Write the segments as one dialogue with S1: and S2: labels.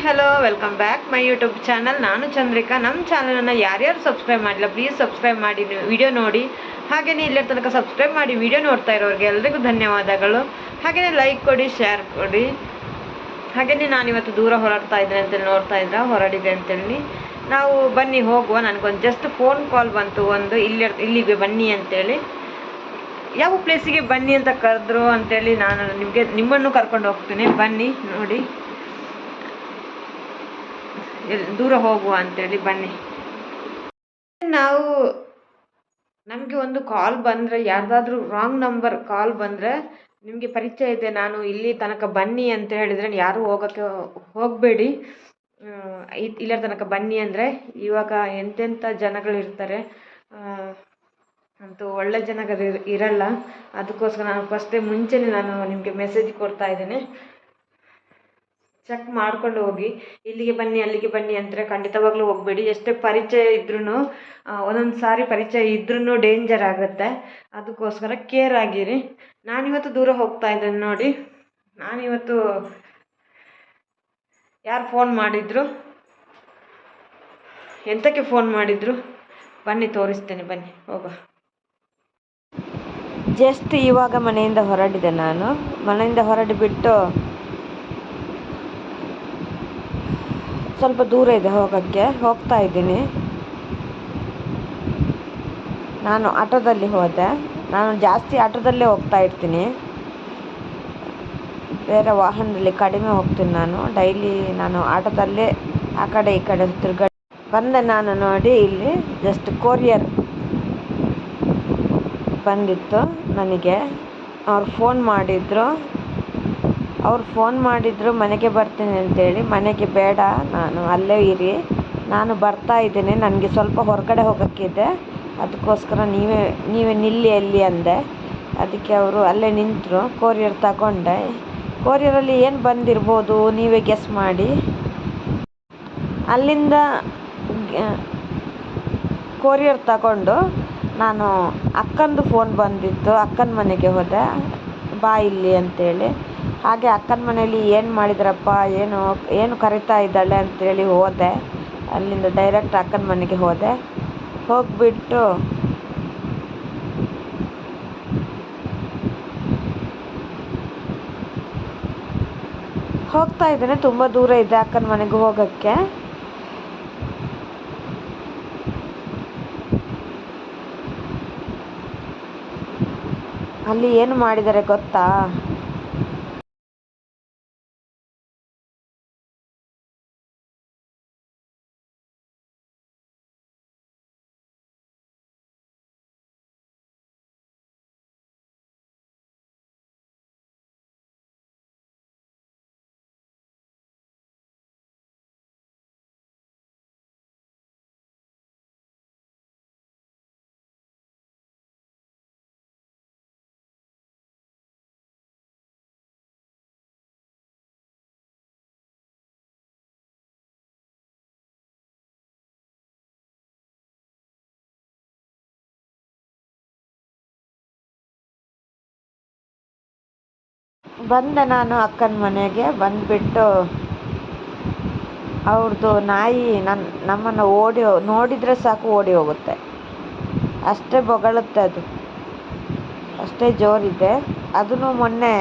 S1: Hello welcome back my YouTube channel ನಾನು ಚಂದ್ರಿಕಾ. ನಮ್ಮ ಚಾನಲನ್ನು ಯಾರ್ಯಾರು ಸಬ್ಸ್ಕ್ರೈಬ್ ಮಾಡಿಲ್ಲ ಪ್ಲೀಸ್ ಸಬ್ಸ್ಕ್ರೈಬ್ ಮಾಡಿ ವಿಡಿಯೋ ನೋಡಿ. ಹಾಗೆಯೇ ಇಲ್ಲರ ತನಕ ಸಬ್ಸ್ಕ್ರೈಬ್ ಮಾಡಿ ವಿಡಿಯೋ ನೋಡ್ತಾ ಇರೋರಿಗೆ ಎಲ್ರಿಗೂ ಧನ್ಯವಾದಗಳು. ಹಾಗೆಯೇ ಲೈಕ್ ಕೊಡಿ ಶೇರ್ ಕೊಡಿ. ಹಾಗೆಯೇ ನಾನಿವತ್ತು ದೂರ ಹೊರಡ್ತಾ ಇದ್ದೇನೆ ಅಂತೇಳಿ ನೋಡ್ತಾ ಇದ್ರ, ಹೊರಡಿದೆ ಅಂತೇಳಿ. ನಾವು ಬನ್ನಿ ಹೋಗುವ, ನನಗೊಂದು ಜಸ್ಟ್ ಫೋನ್ ಕಾಲ್ ಬಂತು, ಒಂದು ಇಲ್ಲಿ, ಇಲ್ಲಿಗೆ ಬನ್ನಿ ಅಂತೇಳಿ. ಯಾವ ಪ್ಲೇಸಿಗೆ ಬನ್ನಿ ಅಂತ ಕರೆದ್ರು ಅಂತೇಳಿ ನಾನು ನಿಮಗೆ, ನಿಮ್ಮನ್ನು ಕರ್ಕೊಂಡು ಹೋಗ್ತೀನಿ. ಬನ್ನಿ, ನೋಡಿ. ದೂರ ಹೋಗುವ ಅಂತೇಳಿ ಬನ್ನಿ. ನಾವು ನಮಗೆ ಒಂದು ಕಾಲ್ ಬಂದರೆ, ಯಾರ್ದಾದ್ರೂ ರಾಂಗ್ ನಂಬರ್ ಕಾಲ್ ಬಂದರೆ ನಿಮಗೆ ಪರಿಚಯ ಇದೆ, ನಾನು ಇಲ್ಲಿ ತನಕ ಬನ್ನಿ ಅಂತ ಹೇಳಿದರೆ ಯಾರೂ ಹೋಗೋಕ್ಕೆ ಹೋಗಬೇಡಿ. ಇಲ್ಲರ ತನಕ ಬನ್ನಿ ಅಂದರೆ ಇವಾಗ ಎಂತೆಂಥ ಜನಗಳಿರ್ತಾರೆ ಅಂತೂ ಒಳ್ಳೆ ಜನಗಳು ಇರ್- ಇರಲ್ಲ. ಅದಕ್ಕೋಸ್ಕರ ನಾನು ಫಸ್ಟೇ ಮುಂಚೆನೇ ನಾನು ನಿಮಗೆ ಮೆಸೇಜ್ ಕೊಡ್ತಾ ಇದ್ದೇನೆ. ಚೆಕ್ ಮಾಡ್ಕೊಂಡು ಹೋಗಿ, ಇಲ್ಲಿಗೆ ಬನ್ನಿ, ಅಲ್ಲಿಗೆ ಬನ್ನಿ ಅಂದರೆ ಖಂಡಿತವಾಗ್ಲೂ ಹೋಗಬೇಡಿ. ಎಷ್ಟೇ ಪರಿಚಯ ಇದ್ರೂ ಒಂದೊಂದು ಸಾರಿ ಪರಿಚಯ ಇದ್ರೂ ಡೇಂಜರ್ ಆಗುತ್ತೆ. ಅದಕ್ಕೋಸ್ಕರ ಕೇರ್ ಆಗಿರಿ. ನಾನಿವತ್ತು ದೂರ ಹೋಗ್ತಾ ಇದ್ದೇನೆ ನೋಡಿ. ನಾನಿವತ್ತು ಯಾರು ಫೋನ್ ಮಾಡಿದ್ರು? ಎಂತಕ್ಕೆ ಫೋನ್ ಮಾಡಿದ್ರು? ಬನ್ನಿ, ತೋರಿಸ್ತೇನೆ, ಬನ್ನಿ ಹೋಗ ಜಸ್ಟ್ ಇವಾಗ ಮನೆಯಿಂದ ಹೊರಡಿದೆ ನಾನು. ಮನೆಯಿಂದ ಹೊರಡಿ ಬಿಟ್ಟು ಸ್ವಲ್ಪ ದೂರ ಇದೆ ಹೋಗೋಕ್ಕೆ. ಹೋಗ್ತಾ ಇದ್ದೀನಿ. ನಾನು ಆಟೋದಲ್ಲಿ ಹೋದೆ. ನಾನು ಜಾಸ್ತಿ ಆಟೋದಲ್ಲೇ ಹೋಗ್ತಾ ಇರ್ತೀನಿ. ಬೇರೆ ವಾಹನದಲ್ಲಿ ಕಡಿಮೆ ಹೋಗ್ತೀನಿ ನಾನು. ಡೈಲಿ ನಾನು ಆಟೋದಲ್ಲೇ ಆ ಕಡೆ ಈ ಕಡೆ ತಿರುಗಡೆ ಬಂದೆ ನಾನು ನೋಡಿ ಇಲ್ಲಿ. ಜಸ್ಟ್ ಕೊರಿಯರ್ ಬಂದಿತ್ತು ನನಗೆ. ಅವ್ರು ಫೋನ್ ಮಾಡಿದ್ರು. ಅವ್ರು ಫೋನ್ ಮಾಡಿದ್ರು, ಮನೆಗೆ ಬರ್ತೀನಿ ಅಂತೇಳಿ. ಮನೆಗೆ ಬೇಡ, ನಾನು ಅಲ್ಲೇ ಇರಿ. ನಾನು ಬರ್ತಾ ಇದ್ದೀನಿ. ನನಗೆ ಸ್ವಲ್ಪ ಹೊರಗಡೆ ಹೋಗೋಕ್ಕಿದೆ. ಅದಕ್ಕೋಸ್ಕರ ನೀವೇ ನೀವೇ ನಿಲ್ಲಿ ಅಲ್ಲಿ ಅಂದೆ. ಅದಕ್ಕೆ ಅವರು ಅಲ್ಲೇ ನಿಂತರು. ಕೊರಿಯರ್ ತಗೊಂಡೆ. ಕೊರಿಯರಲ್ಲಿ ಏನು ಬಂದಿರ್ಬೋದು, ನೀವೇ ಗೆಸ್ ಮಾಡಿ. ಅಲ್ಲಿಂದ ಕೊರಿಯರ್ ತಗೊಂಡು ನಾನು ಅಕ್ಕಂದು ಫೋನ್ ಬಂದಿತ್ತು. ಅಕ್ಕನ ಮನೆಗೆ ಹೋದೆ. ಬಾ ಇಲ್ಲಿ ಅಂತೇಳಿ. ಹಾಗೆ ಅಕ್ಕನ ಮನೇಲಿ ಏನು ಮಾಡಿದ್ರಪ್ಪ, ಏನು ಏನು ಕರಿತಾ ಇದ್ದಾಳೆ ಅಂತೇಳಿ ಹೋದೆ. ಅಲ್ಲಿಂದ ಡೈರೆಕ್ಟ್ ಅಕ್ಕನ ಮನೆಗೆ ಹೋದೆ. ಹೋಗಿಬಿಟ್ಟು ಹೋಗ್ತಾ ಇದ್ದೇನೆ, ತುಂಬ ದೂರ ಇದೆ ಅಕ್ಕನ ಮನೆಗೆ ಹೋಗೋಕ್ಕೆ. ಅಲ್ಲಿ ಏನು ಮಾಡಿದ್ದಾರೆ ಗೊತ್ತಾ? ಬಂದೆ ನಾನು ಅಕ್ಕನ ಮನೆಗೆ, ಬಂದುಬಿಟ್ಟು ಅವ್ರದ್ದು ನಾಯಿ ನನ್ನ ನಮ್ಮನ್ನು ಓಡಿ ನೋಡಿದರೆ ಸಾಕು ಓಡಿ ಹೋಗುತ್ತೆ. ಅಷ್ಟೇ ಬೊಗಳುತ್ತೆ ಅದು. ಅಷ್ಟೇ ಜೋರಿದೆ. ಅದನ್ನು ಮೊನ್ನೆ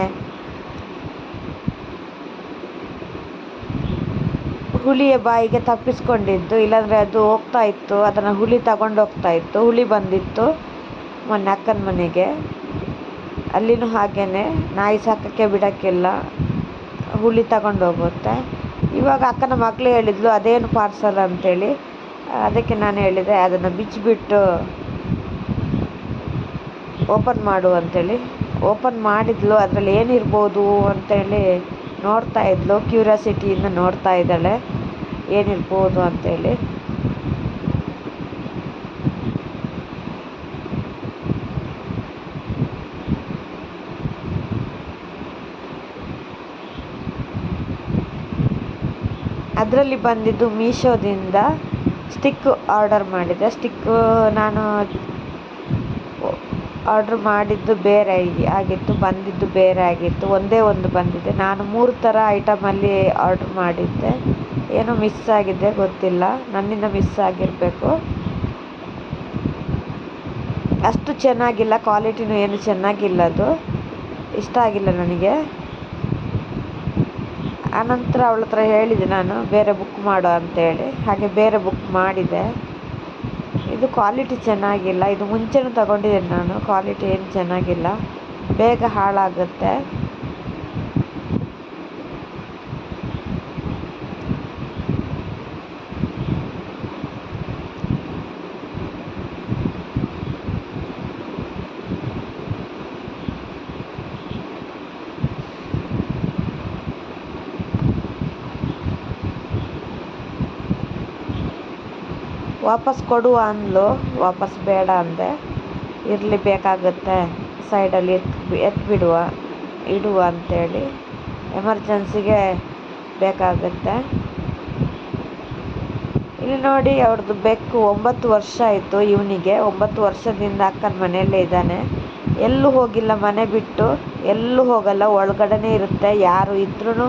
S1: ಹುಲಿಯ ಬಾಯಿಗೆ ತಪ್ಪಿಸ್ಕೊಂಡಿದ್ದು, ಇಲ್ಲಾಂದರೆ ಅದು ಹೋಗ್ತಾ ಇತ್ತು, ಅದನ್ನು ಹುಲಿ ತಗೊಂಡು ಹೋಗ್ತಾ ಇತ್ತು, ಹುಲಿ ಬಂದಿತ್ತು ಮೊನ್ನೆ ಅಕ್ಕನ ಮನೆಗೆ. ಅಲ್ಲಿನೂ ಹಾಗೇನೆ ನಾಯಿ ಸಾಕೋಕ್ಕೆ ಬಿಡೋಕ್ಕಿಲ್ಲ ಹುಲಿ ತಗೊಂಡು ಹೋಗುತ್ತೆ. ಇವಾಗ ಅಕ್ಕನ ಮಗಳು ಹೇಳಿದ್ಲು, ಅದೇನು ಪಾರ್ಸಲ್ ಅಂತೇಳಿ. ಅದಕ್ಕೆ ನಾನು ಹೇಳಿದೆ, ಅದನ್ನು ಬಿಚ್ಚಿಬಿಟ್ಟು ಓಪನ್ ಮಾಡು ಅಂತೇಳಿ. ಓಪನ್ ಮಾಡಿದ್ಲು, ಅದರಲ್ಲಿ ಏನಿರ್ಬೋದು ಅಂತೇಳಿ ನೋಡ್ತಾ ಇದ್ಲು ಕ್ಯೂರಿಯಾಸಿಟಿಯಿಂದ ನೋಡ್ತಾ ಇದ್ದಾಳೆ, ಏನಿರ್ಬೋದು ಅಂತೇಳಿ. ಅದರಲ್ಲಿ ಬಂದಿದ್ದು ಮೀಶೋದಿಂದ ಸ್ಟಿಕ್ ಆರ್ಡರ್ ಮಾಡಿದ್ದೆ ಸ್ಟಿಕ್ಕು ನಾನು ಆರ್ಡ್ರ್ ಮಾಡಿದ್ದು ಬೇರೆ ಆಗಿತ್ತು, ಬಂದಿದ್ದು ಬೇರೆ ಆಗಿತ್ತು, ಒಂದೇ ಒಂದು ಬಂದಿದೆ. ನಾನು ಮೂರು ಥರ ಐಟಮಲ್ಲಿ ಆರ್ಡ್ರ್ ಮಾಡಿದ್ದೆ. ಏನೋ ಮಿಸ್ ಆಗಿದೆ ಗೊತ್ತಿಲ್ಲ. ನನ್ನಿಂದ ಮಿಸ್ ಆಗಿರಬೇಕು. ಅಷ್ಟು ಚೆನ್ನಾಗಿಲ್ಲ ಕ್ವಾಲಿಟಿನೂ ಏನು ಚೆನ್ನಾಗಿಲ್ಲ ಅದು. ಇಷ್ಟ ಆಗಿಲ್ಲ ನನಗೆ. ಆನಂತರ ಅವಳ ಹತ್ರ ಹೇಳಿದೆ ನಾನು, ಬೇರೆ ಬುಕ್ ಮಾಡು ಅಂತೇಳಿ. ಹಾಗೆ ಬೇರೆ ಬುಕ್ ಮಾಡಿದೆ. ಇದು ಕ್ವಾಲಿಟಿ ಚೆನ್ನಾಗಿಲ್ಲ. ಇದು ಮುಂಚೆನೂ ತಗೊಂಡಿದ್ದೇನೆ ನಾನು. ಕ್ವಾಲಿಟಿ ಏನು ಚೆನ್ನಾಗಿಲ್ಲ. ಬೇಗ ಹಾಳಾಗುತ್ತೆ. ವಾಪಸ್ ಕೊಡುವ ಅಂದ್ಲು. ವಾಪಸ್ ಬೇಡ ಅಂದೆ. ಇರಲಿ ಬೇಕಾಗುತ್ತೆ. ಸೈಡಲ್ಲಿ ಎತ್ ಬಿಡುವ ಇಡುವ ಅಂತೇಳಿ. ಎಮರ್ಜೆನ್ಸಿಗೆ ಬೇಕಾಗುತ್ತೆ. ಇಲ್ಲಿ ನೋಡಿ ಅವ್ರದ್ದು ಬೆಕ್ಕು ಒಂಬತ್ತು ವರ್ಷ ಆಯಿತು ಇವನಿಗೆ. ಒಂಬತ್ತು ವರ್ಷದಿಂದ ಅಕ್ಕನ ಮನೆಯಲ್ಲೇ ಇದ್ದಾನೆ. ಎಲ್ಲೂ ಹೋಗಿಲ್ಲ ಮನೆ ಬಿಟ್ಟು. ಎಲ್ಲೂ ಹೋಗಲ್ಲ. ಒಳಗಡೆನೇ ಇರುತ್ತೆ. ಯಾರು ಇದ್ರೂ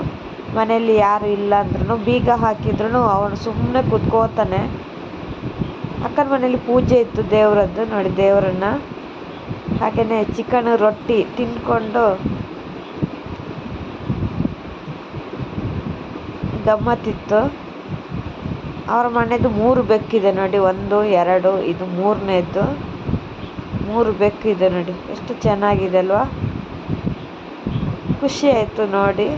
S1: ಮನೆಯಲ್ಲಿ ಯಾರು ಇಲ್ಲ ಅಂದ್ರೂ ಬೀಗ ಹಾಕಿದ್ರೂ ಅವನು ಸುಮ್ಮನೆ ಕುತ್ಕೋತಾನೆ. ಅಕ್ಕನ ಮನೇಲಿ ಪೂಜೆ ಇತ್ತು ದೇವರದ್ದು ನೋಡಿ ದೇವರನ್ನ. ಹಾಗೆಯೇ ಚಿಕನ್ ರೊಟ್ಟಿ ತಿನ್ಕೊಂಡು ಗಮ್ಮತ್ತಿತ್ತು. ಅವರ ಮನೆಯದು ಮೂರು ಬೆಕ್ಕಿದೆ ನೋಡಿ ಒಂದು ಎರಡು ಇದು ಮೂರನೇದ್ದು ಮೂರು ಬೆಕ್ಕಿದೆ ನೋಡಿ ಎಷ್ಟು ಚೆನ್ನಾಗಿದೆ ಅಲ್ವಾ? ಖುಷಿ ಆಯಿತು ನೋಡಿ.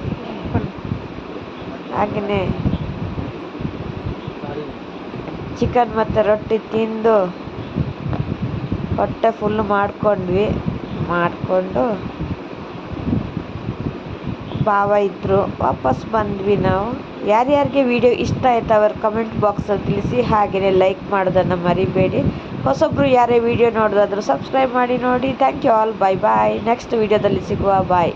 S1: ಹಾಗೆಯೇ ಚಿಕನ್ ಮತ್ತು ರೊಟ್ಟಿ ತಿಂದು ಹೊಟ್ಟೆ ಫುಲ್ ಮಾಡ್ಕೊಂಡ್ವಿ. ಮಾಡಿಕೊಂಡು ಭಾವ ಇದ್ದರು ವಾಪಸ್ ಬಂದ್ವಿ ನಾವು. ಯಾರ್ಯಾರಿಗೆ ವಿಡಿಯೋ ಇಷ್ಟ ಆಯ್ತು ಅವರು ಕಮೆಂಟ್ ಬಾಕ್ಸಲ್ಲಿ ತಿಳಿಸಿ ಹಾಗೆಯೇ ಲೈಕ್ ಮಾಡೋದನ್ನು ಮರಿಬೇಡಿ. ಹೊಸೊಬ್ಬರು ಯಾರೇ ವಿಡಿಯೋ ನೋಡೋದಾದರೂ ಸಬ್ಸ್ಕ್ರೈಬ್ ಮಾಡಿ ನೋಡಿ. Thank you all bye bye next ವಿಡಿಯೋದಲ್ಲಿ ಸಿಗುವ. ಬಾಯ್